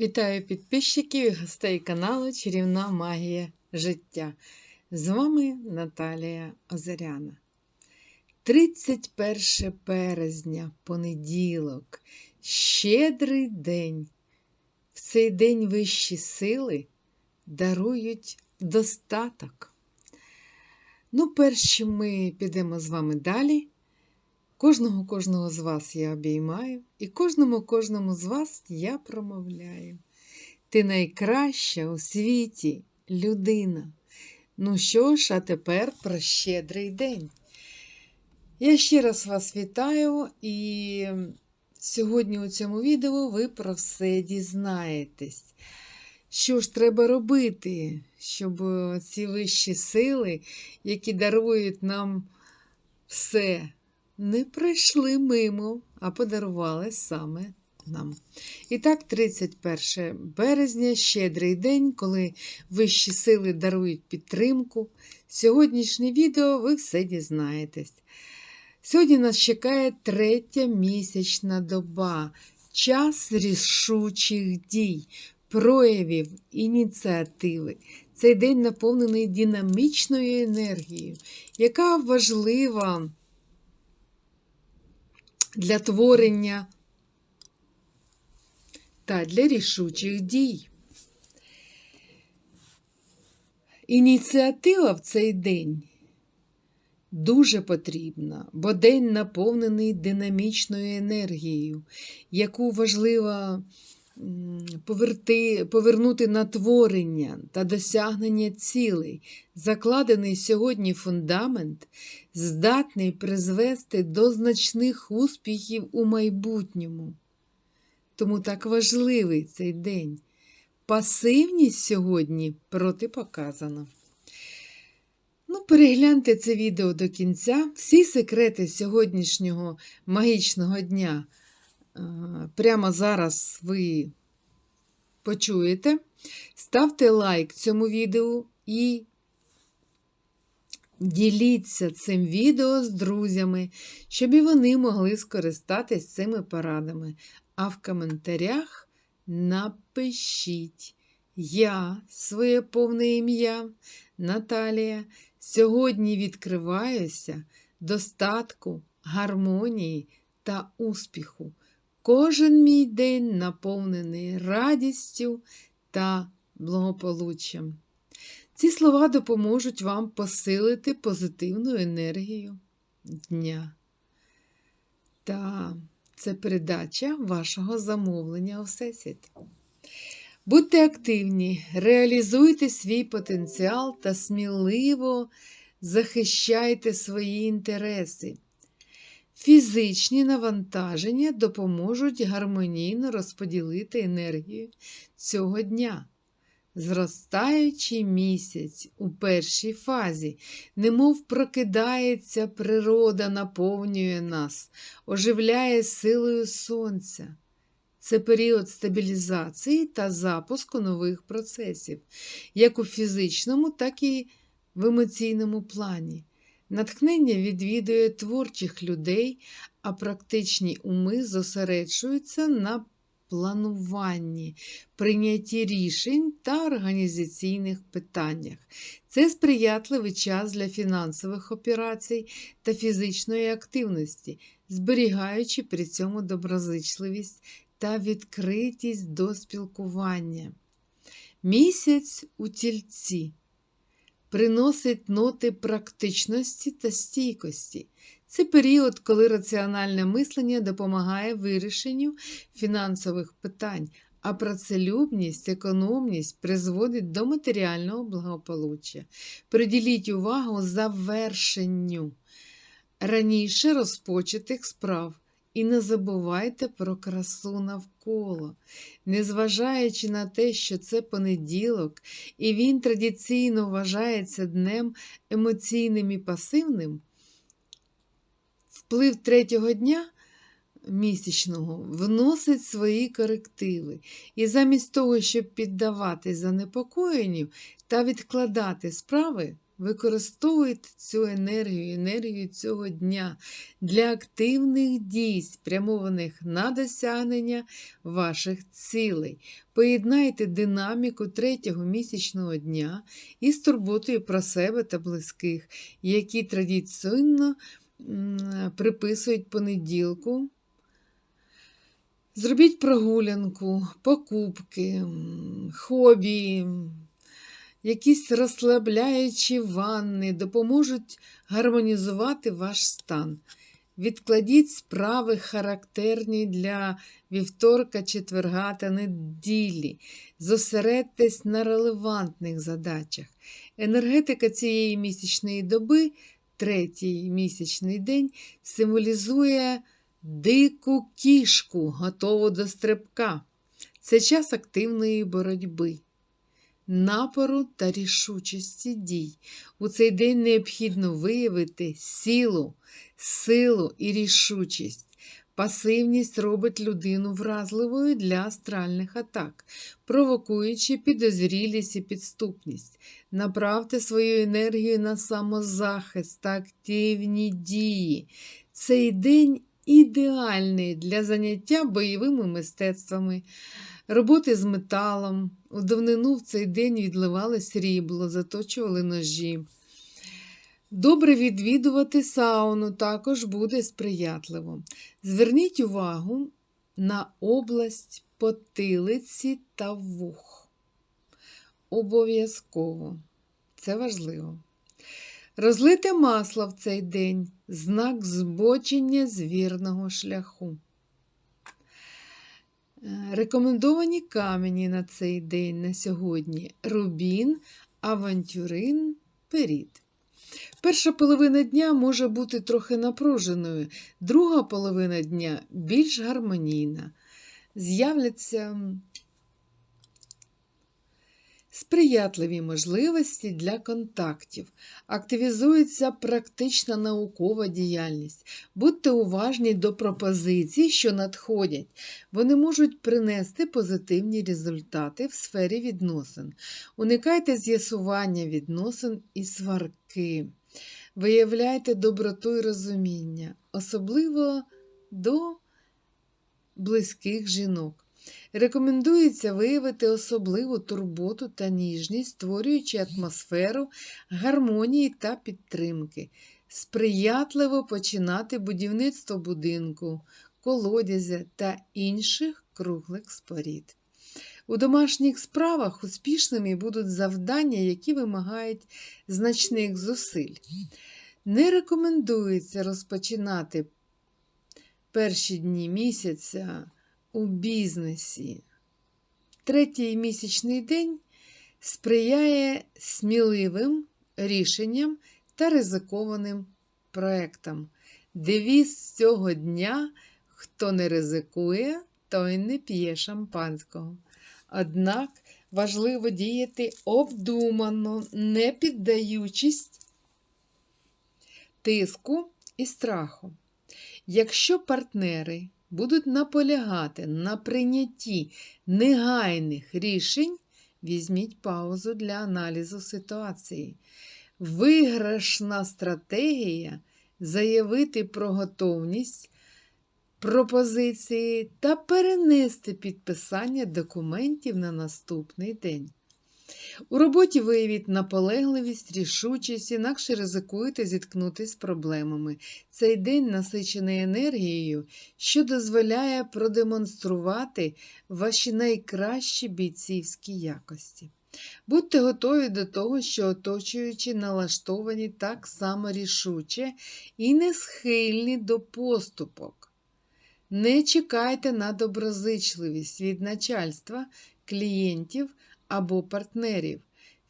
Вітаю підписчиків і гостей каналу Чарівна Магія життя. З вами Наталія Озеряна. 31 березня, понеділок, щедрий день. В цей день вищі сили дарують достаток. Ну, перш ми підемо з вами далі. Кожного кожного з вас я обіймаю, і кожному кожному з вас я промовляю. Ти найкраща у світі людина. Ну що ж, а тепер про щедрий день. Я ще раз вас вітаю, і сьогодні у цьому відео ви про все дізнаєтесь. Що ж треба робити, щоб ці вищі сили, які дарують нам все, не прийшли мимо, а подарували саме нам. І так, 31 березня, щедрий день, коли вищі сили дарують підтримку. Сьогоднішнє відео ви все дізнаєтесь. Сьогодні нас чекає третя місячна доба, час рішучих дій, проявів, ініціативи. Цей день наповнений динамічною енергією, яка важлива для творення та для рішучих дій. Ініціатива в цей день дуже потрібна, бо день наповнений динамічною енергією, яку важливо поверти, повернути на творення та досягнення цілей. Закладений сьогодні фундамент здатний призвести до значних успіхів у майбутньому. Тому так важливий цей день. Пасивність сьогодні протипоказана. Ну, перегляньте це відео до кінця. Всі секрети сьогоднішнього магічного дня прямо зараз ви почуєте. Ставте лайк цьому відео і діліться цим відео з друзями, щоб і вони могли скористатись цими порадами. А в коментарях напишіть я, своє повне ім'я Наталія, сьогодні відкриваюся достатку, гармонії та успіху. Кожен мій день наповнений радістю та благополуччям. Ці слова допоможуть вам посилити позитивну енергію дня. Та це передача вашого замовлення у Всесвіт. Будьте активні, реалізуйте свій потенціал та сміливо захищайте свої інтереси. Фізичні навантаження допоможуть гармонійно розподілити енергію цього дня. Зростаючий місяць у першій фазі, немов прокидається природа, наповнює нас, оживляє силою сонця. Це період стабілізації та запуску нових процесів, як у фізичному, так і в емоційному плані. Натхнення відвідує творчих людей, а практичні уми зосереджуються на плануванні, прийнятті рішень та організаційних питаннях. Це сприятливий час для фінансових операцій та фізичної активності, зберігаючи при цьому доброзичливість та відкритість до спілкування. Місяць у тільці приносить ноти практичності та стійкості. Це період, коли раціональне мислення допомагає вирішенню фінансових питань, а працелюбність, економність призводить до матеріального благополуччя. Приділіть увагу завершенню раніше розпочатих справ. І не забувайте про красу навколо, незважаючи на те, що це понеділок, і він традиційно вважається днем емоційним і пасивним, вплив третього дня місячного вносить свої корективи. І замість того, щоб піддаватись занепокоєнню та відкладати справи, Використовуйте цю енергію, енергію цього дня для активних дій, спрямованих на досягнення ваших цілей. Поєднайте динаміку третього місячного дня із турботою про себе та близьких, які традиційно приписують понеділку. Зробіть прогулянку, покупки, хобі, якісь розслабляючі ванни допоможуть гармонізувати ваш стан. Відкладіть справи характерні для вівторка, четверга та неділі. Зосередьтесь на релевантних задачах. Енергетика цієї місячної доби, третій місячний день, символізує дику кішку, готову до стрибка. Це час активної боротьби напору та рішучості дій. У цей день необхідно виявити силу, силу і рішучість. Пасивність робить людину вразливою для астральних атак, провокуючи підозрілість і підступність. Направте свою енергію на самозахист та активні дії. Цей день ідеальний для заняття бойовими мистецтвами роботи з металом. У давнину в цей день відливали срібло, заточували ножі. Добре відвідувати сауну також буде сприятливо. Зверніть увагу на область потилиці та вух. Обов'язково. Це важливо. Розлите масло в цей день знак збочення з вірного шляху. Е, рекомендовані камені на цей день на сьогодні рубін, авантюрин, перід. Перша половина дня може бути трохи напруженою, друга половина дня більш гармонійна. З'являться сприятливі можливості для контактів, активізується практична наукова діяльність. Будьте уважні до пропозицій, що надходять. Вони можуть принести позитивні результати в сфері відносин. Уникайте з'ясування відносин і сварки. Виявляйте доброту і розуміння, особливо до близьких жінок. Рекомендується виявити особливу турботу та ніжність, створюючи атмосферу гармонії та підтримки, сприятливо починати будівництво будинку, колодязя та інших круглих спорід. У домашніх справах успішними будуть завдання, які вимагають значних зусиль. Не рекомендується розпочинати перші дні місяця у бізнесі. Третій місячний день сприяє сміливим рішенням та ризикованим проектам. Девіз цього дня хто не ризикує, той не п'є шампанського. Однак важливо діяти обдумано, не піддаючись тиску і страху. Якщо партнери будуть наполягати на прийнятті негайних рішень, візьміть паузу для аналізу ситуації. Виграшна стратегія заявити про готовність пропозиції та перенести підписання документів на наступний день. У роботі виявіть наполегливість, рішучість, інакше ризикуєте зіткнутися з проблемами. Цей день насичений енергією, що дозволяє продемонструвати ваші найкращі бійцівські якості. Будьте готові до того, що оточуючи налаштовані так само рішуче і не схильні до поступок. Не чекайте на доброзичливість від начальства, клієнтів або партнерів.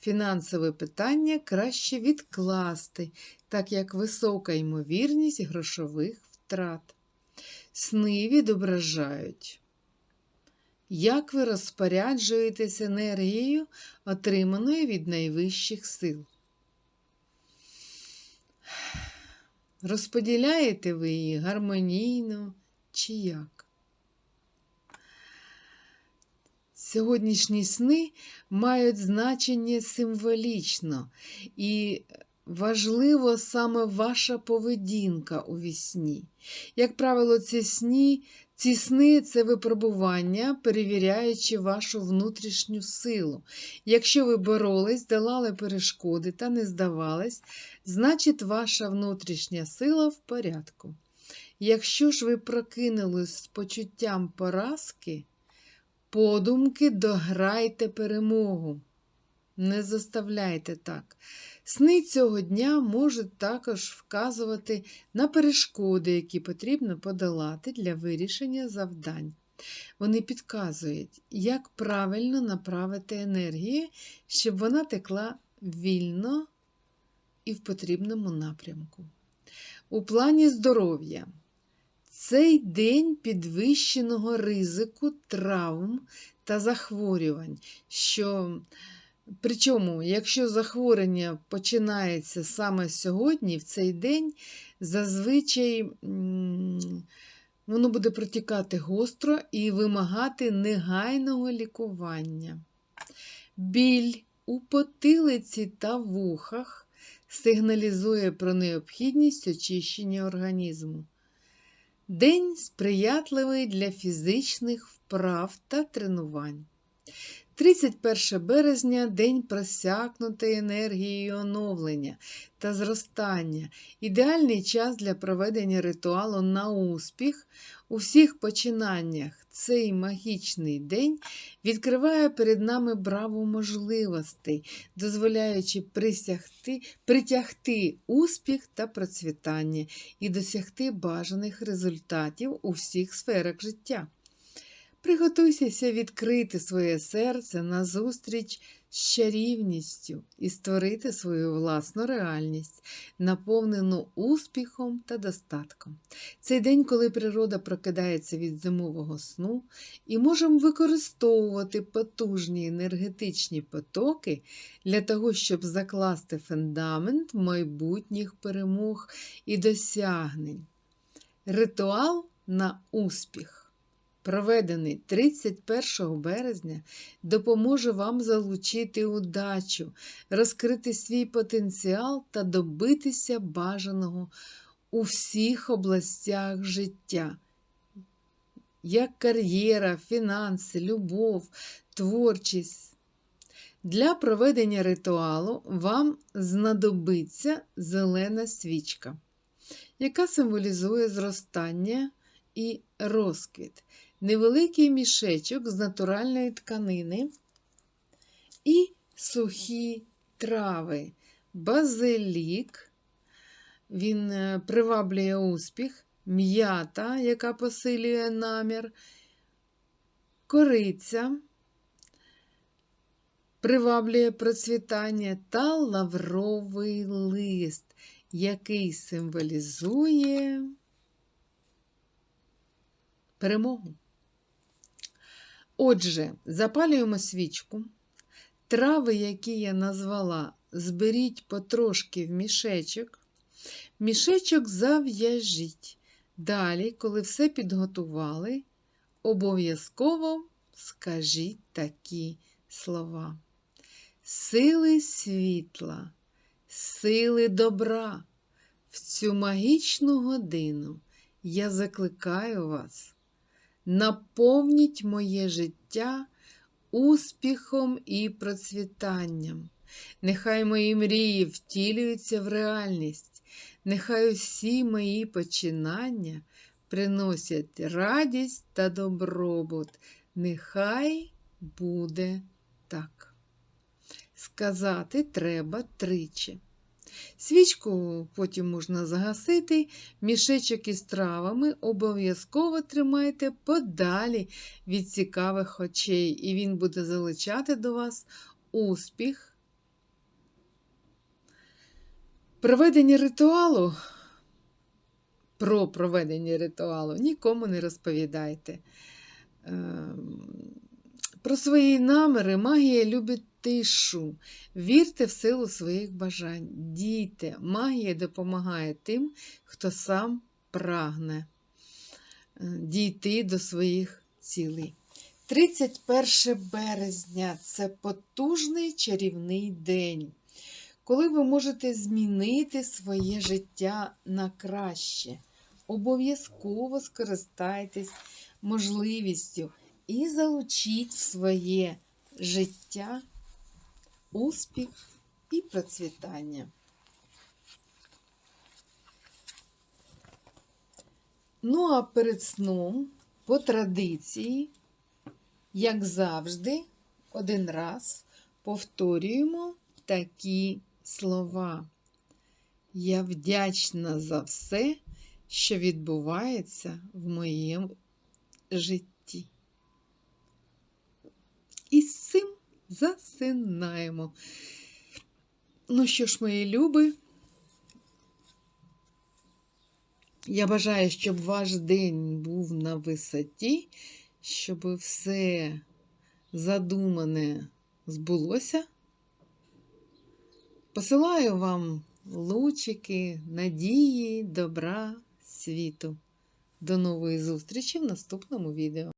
Фінансове питання краще відкласти, так як висока ймовірність грошових втрат. Сни відображають, як ви розпоряджуєтесь енергією, отриманою від найвищих сил. Розподіляєте ви її гармонійно чи як? Сьогоднішні сни мають значення символічно і важливо саме ваша поведінка у вісні. Як правило, ці сні, ці сни це випробування, перевіряючи вашу внутрішню силу. Якщо ви боролись, долали перешкоди та не здавались, значить ваша внутрішня сила в порядку. Якщо ж ви прокинулись з почуттям поразки, подумки дограйте перемогу. Не заставляйте так. Сни цього дня можуть також вказувати на перешкоди, які потрібно подолати для вирішення завдань. Вони підказують, як правильно направити енергію, щоб вона текла вільно і в потрібному напрямку. У плані здоров'я цей день підвищеного ризику травм та захворювань. що Причому, якщо захворювання починається саме сьогодні, в цей день, зазвичай воно буде протікати гостро і вимагати негайного лікування. Біль у потилиці та вухах сигналізує про необхідність очищення організму. День сприятливий для фізичних вправ та тренувань. 31 березня день просякнутий енергією оновлення та зростання, ідеальний час для проведення ритуалу на успіх у всіх починаннях. Цей магічний день відкриває перед нами браву можливостей, дозволяючи присягти, притягти успіх та процвітання і досягти бажаних результатів у всіх сферах життя. Приготуйся відкрити своє серце на зустріч з чарівністю і створити свою власну реальність, наповнену успіхом та достатком. Цей день, коли природа прокидається від зимового сну, і можемо використовувати потужні енергетичні потоки для того, щоб закласти фундамент майбутніх перемог і досягнень. Ритуал на успіх проведений 31 березня, допоможе вам залучити удачу, розкрити свій потенціал та добитися бажаного у всіх областях життя. Як кар'єра, фінанси, любов, творчість. Для проведення ритуалу вам знадобиться зелена свічка, яка символізує зростання і розквіт невеликий мішечок з натуральної тканини і сухі трави, базилік, він е, приваблює успіх, м'ята, яка посилює намір, кориця. Приваблює процвітання. Та лавровий лист, який символізує перемогу. Отже, запалюємо свічку. Трави, які я назвала, зберіть потрошки в мішечок. Мішечок зав'яжіть. Далі, коли все підготували, обов'язково скажіть такі слова. Сили світла, сили добра. В цю магічну годину я закликаю вас наповніть моє життя успіхом і процвітанням. Нехай мої мрії втілюються в реальність, нехай усі мої починання приносять радість та добробут. Нехай буде так. Сказати треба тричі. Свічку потім можна загасити, мішечок із травами обов'язково тримайте подалі від цікавих очей, і він буде залучати до вас успіх. Проведення ритуалу. Про проведення ритуалу нікому не розповідайте. Ем, про свої наміри магія любить тишу. Вірте в силу своїх бажань. Дійте, магія допомагає тим, хто сам прагне е, дійти до своїх цілей. 31 березня це потужний чарівний день, коли ви можете змінити своє життя на краще. Обов'язково скористайтесь можливістю і залучіть в своє життя успіх і процвітання. Ну а перед сном, по традиції, як завжди, один раз повторюємо такі слова. Я вдячна за все, що відбувається в моєму житті. І з цим засинаємо. Ну що ж, мої люби, я бажаю, щоб ваш день був на висоті, щоб все задумане збулося. Посилаю вам лучики, надії, добра, світу. До нової зустрічі в наступному відео.